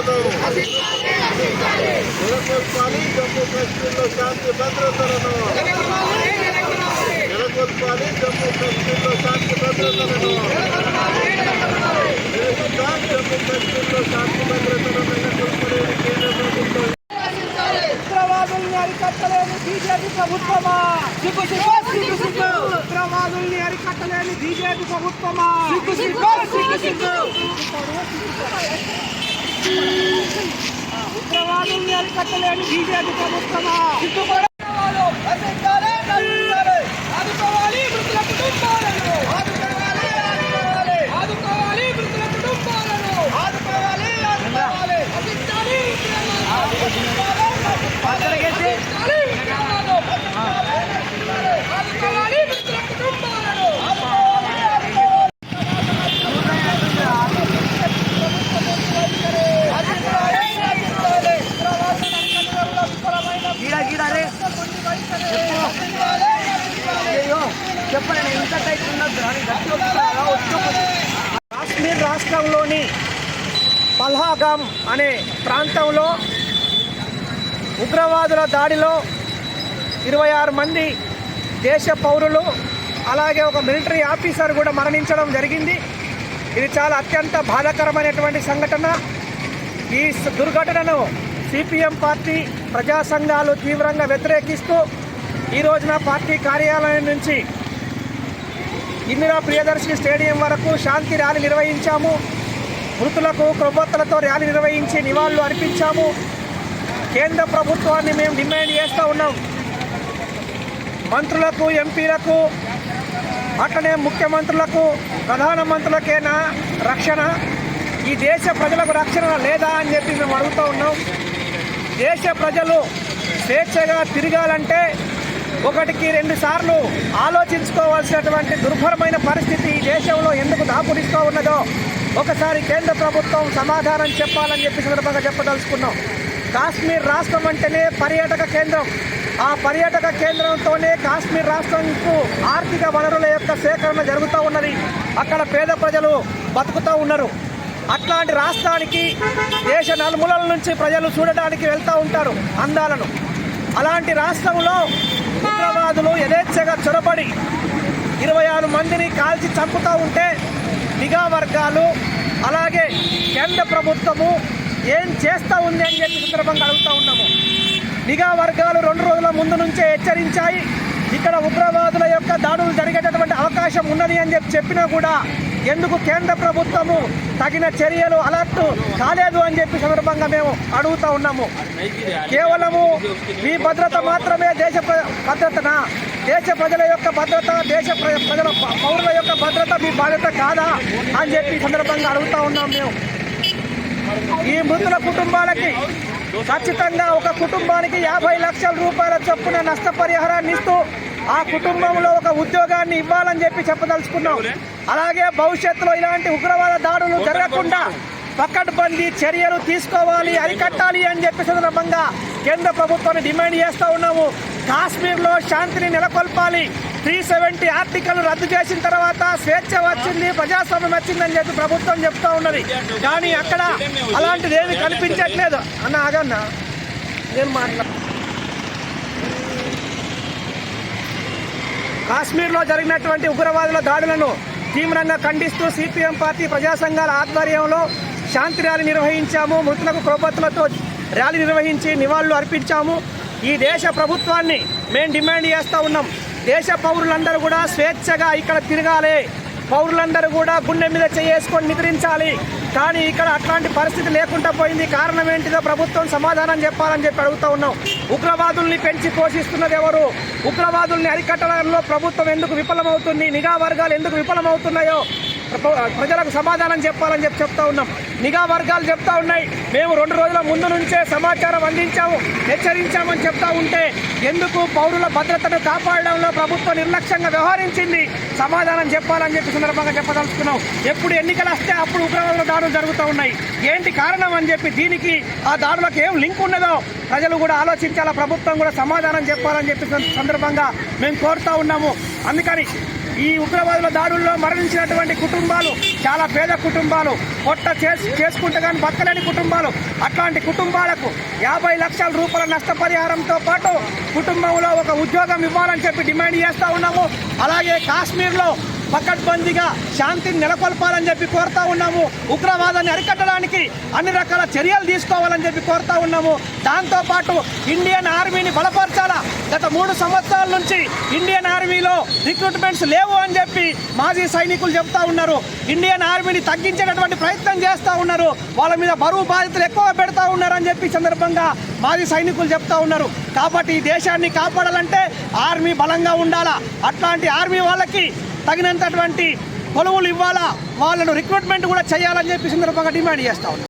కాదు నెలకొల్పాలి జమ్మూ కాశ్మీర్లో శాంతి భద్రతలను నెలకొల్పాలి జమ్మూ కాశ్మీర్లో శాంతి భద్రతలను జమ్మూ కాశ్మీర్లో శాంతి భద్రతలను నెలకొల్పలేని కేంద్ర ప్రభుత్వం ఉగ్రవాదుల్ని అరికట్టలేని బీజేపీ ప్రభుత్వమా సిగ్గు సిగ్గు సిగ్గు ఉగ్రవాదుల్ని అరికట్టలేని బీజేపీ ప్రభుత్వమా సిగ్గు సిగ్గు సిగ్గు సిగ్గు ఉగ్రవాదుల్ని అరికట్టలేని బీజేపీ ప్రభుత్వమా సిగ్గుపడ ఆదుకోవాలి మృతుల కుటుంబాలను ఆదుకోవాలి ఆదుకోవాలి ఆదుకోవాలి మృతుల కుటుంబాలను ఆదుకోవాలి ఆదుకోవాలి మృతుల కుటుంబాలను చెప్పండి ఇంత టైప్ కాశ్మీర్ రాష్ట్రంలోని పల్హాగామ్ అనే ప్రాంతంలో ఉగ్రవాదుల దాడిలో ఇరవై ఆరు మంది దేశ పౌరులు అలాగే ఒక మిలిటరీ ఆఫీసర్ కూడా మరణించడం జరిగింది. ఇది చాలా అత్యంత బాధాకరమైనటువంటి సంఘటన. ఈ దుర్ఘటనను సిపిఎం పార్టీ ప్రజా సంఘాలు తీవ్రంగా వ్యతిరేకిస్తూ ఈ రోజున పార్టీ కార్యాలయం నుంచి ఇందిరా ప్రియదర్శిని స్టేడియం వరకు శాంతి ర్యాలీ నిర్వహించాము. మృతులకు కొవ్వొత్తులతో ర్యాలీ నిర్వహించి నివాళులు అర్పించాము. కేంద్ర ప్రభుత్వాన్ని మేము డిమాండ్ చేస్తూ ఉన్నాం. మంత్రులకు ఎంపీలకు అట్లనే ముఖ్యమంత్రులకు ప్రధానమంత్రులకేనా రక్షణ. ఈ దేశ ప్రజలకు రక్షణ లేదా అని చెప్పి మేము అడుగుతూ ఉన్నాం. దేశ ప్రజలు స్వేచ్ఛగా తిరగాలంటే ఒకటికి రెండు సార్లు ఆలోచించుకోవాల్సినటువంటి దుర్భరమైన పరిస్థితి ఈ దేశంలో ఎందుకు దాపురిస్తూ ఉన్నదో ఒకసారి కేంద్ర ప్రభుత్వం సమాధానం చెప్పాలని చెప్పి సందర్భంగా చెప్పదలుచుకున్నాం. కాశ్మీర్ రాష్ట్రం అంటేనే పర్యాటక కేంద్రం. ఆ పర్యాటక కేంద్రంతోనే కాశ్మీర్ రాష్ట్రంకు ఆర్థిక వనరుల యొక్క సేకరణ జరుగుతూ ఉన్నది. అక్కడ పేద ప్రజలు బతుకుతూ ఉన్నారు. అట్లాంటి రాష్ట్రానికి దేశ నలుమూలల నుంచి ప్రజలు చూడడానికి వెళ్తూ ఉంటారు అందాలను. అలాంటి రాష్ట్రంలో ఉగ్రవాదులు యథేచ్ఛగా చొరబడి ఇరవై ఆరు మందిని కాల్చి చంపుతూ ఉంటే నిఘా వర్గాలు అలాగే కేంద్ర ప్రభుత్వము ఏం చేస్తూ ఉంది అని చెప్పి సందర్భంగా అడుగుతూ ఉన్నాము. నిఘా వర్గాలు రెండు రోజుల ముందు నుంచే హెచ్చరించాయి. ఇక్కడ ఉగ్రవాదుల యొక్క దాడులు జరిగేటటువంటి అవకాశం ఉన్నది అని చెప్పి చెప్పినా కూడా ఎందుకు కేంద్ర ప్రభుత్వము తగిన చర్యలు అలర్ట్ కాలేదు అని చెప్పి సందర్భంగా మేము అడుగుతూ ఉన్నాము. కేవలము మీ భద్రత మాత్రమే దేశ ప్ర- భద్రతనా? దేశ ప్రజల యొక్క భద్రత దేశ ప్ర- ప్రజల పౌరుల యొక్క భద్రత మీ బాధ్యత కాదా అని చెప్పి సందర్భంగా అడుగుతూ ఉన్నాం మేము. ఈ మృతుల కుటుంబాలకి ఖచ్చితంగా ఒక కుటుంబానికి యాభై లక్షల రూపాయల చొప్పున నష్టపరిహారాన్ని ఇస్తూ ఆ కుటుంబంలో ఒక ఉద్యోగాన్ని ఇవ్వాలని చెప్పి చెప్పదలుచుకున్నాం. అలాగే భవిష్యత్తులో ఇలాంటి ఉగ్రవాద దాడులు జరగకుండా పకడ్బందీ చర్యలు తీసుకోవాలి అరికట్టాలి అని చెప్పి సందర్భంగా కేంద్ర ప్రభుత్వాన్ని డిమాండ్ చేస్తూ ఉన్నాము. కాశ్మీర్లో శాంతిని నెలకొల్పాలి. త్రీ సెవెంటీ ఆర్టికల్ రద్దు చేసిన తర్వాత స్వేచ్ఛ వచ్చింది ప్రజాస్వామ్యం వచ్చిందని చెప్పి ప్రభుత్వం చెప్తా ఉన్నది. కానీ అక్కడ అలాంటిది ఏమి కనిపించట్లేదు అన్న ఆగన్న. నేను మాట్లా కాశ్మీర్లో జరిగినటువంటి ఉగ్రవాదుల దాడులను తీవ్రంగా ఖండిస్తూ సిపిఎం పార్టీ ప్రజా సంఘాల ఆధ్వర్యంలో శాంతి ర్యాలీ నిర్వహించాము. మృతులకు క్రోపత్తులతో ర్యాలీ నిర్వహించి నివాళులు అర్పించాము. ఈ దేశ ప్రభుత్వాన్ని మేము డిమాండ్ చేస్తూ ఉన్నాం. దేశ పౌరులందరూ కూడా స్వేచ్ఛగా ఇక్కడ తిరగాలి. పౌరులందరూ కూడా గుండె మీద చేసుకొని నిద్రించాలి. కానీ ఇక్కడ అట్లాంటి పరిస్థితి లేకుండా పోయింది. కారణం ఏంటిదో ప్రభుత్వం సమాధానం చెప్పాలని చెప్పి అడుగుతా ఉన్నాం. ఉగ్రవాదుల్ని పెంచి పోషిస్తున్నది ఎవరు? ఉగ్రవాదుల్ని అరికట్టడంలో ప్రభుత్వం ఎందుకు విఫలమవుతుంది? నిఘా వర్గాలు ఎందుకు విఫలమవుతున్నాయో ప్రజలకు సమాధానం చెప్పాలని చెప్పి చెప్తా ఉన్నాం. నిఘా వర్గాలు చెప్తా ఉన్నాయి. మేము రెండు రోజుల ముందు నుంచే సమాచారం అందించాము హెచ్చరించామని చెప్తా ఉంటే ఎందుకు పౌరుల భద్రతను కాపాడడంలో ప్రభుత్వం నిర్లక్ష్యంగా వ్యవహరించింది? సమాధానం చెప్పాలని చెప్పి సందర్భంగా చెప్పదలుచుకున్నాం. ఎప్పుడు ఎన్నికలు వస్తే అప్పుడు ఉగ్రవాదుల దాడులు జరుగుతూ ఉన్నాయి. ఏంటి కారణం అని చెప్పి దీనికి ఆ దాడులకు ఏం లింక్ ఉన్నదో ప్రజలు కూడా ఆలోచించాలా? ప్రభుత్వం కూడా సమాధానం చెప్పాలని చెప్పి సందర్భంగా మేము కోరుతా ఉన్నాము. అందుకని ఈ ఉగ్రవాదుల దాడుల్లో మరణించినటువంటి కుటుంబాలు చాలా పేద కుటుంబాలు పొట్ట చేసి చేసుకుంటే కానీ బతకలేని కుటుంబాలు అట్లాంటి కుటుంబాలకు యాభై లక్షల రూపాయల నష్టపరిహారంతో పాటు కుటుంబంలో ఒక ఉద్యోగం ఇవ్వాలని చెప్పి డిమాండ్ చేస్తూ ఉన్నాము. అలాగే కాశ్మీర్లో పకడ్బందీగా శాంతిని నెలకొల్పాలని చెప్పి కోరుతా ఉన్నాము. ఉగ్రవాదాన్ని అరికట్టడానికి అన్ని రకాల చర్యలు తీసుకోవాలని చెప్పి కోరుతా ఉన్నాము. దాంతోపాటు ఇండియన్ ఆర్మీని బలపరచాలా? గత మూడు సంవత్సరాల నుంచి ఇండియన్ రిక్రూట్మెంట్స్ లేవు అని చెప్పి మాజీ సైనికులు చెప్తా ఉన్నారు. ఇండియన్ ఆర్మీని తగ్గించేటటువంటి ప్రయత్నం చేస్తూ ఉన్నారు. వాళ్ళ మీద బరువు బాధ్యతలు ఎక్కువ పెడతా ఉన్నారని చెప్పి సందర్భంగా మాజీ సైనికులు చెప్తా ఉన్నారు. కాబట్టి ఈ దేశాన్ని కాపాడాలంటే ఆర్మీ బలంగా ఉండాలా? అట్లాంటి ఆర్మీ వాళ్ళకి తగినంతటువంటి కొలువులు ఇవ్వాలా? వాళ్ళను రిక్రూట్మెంట్ కూడా చేయాలని చెప్పి సందర్భంగా డిమాండ్ చేస్తా ఉన్నారు.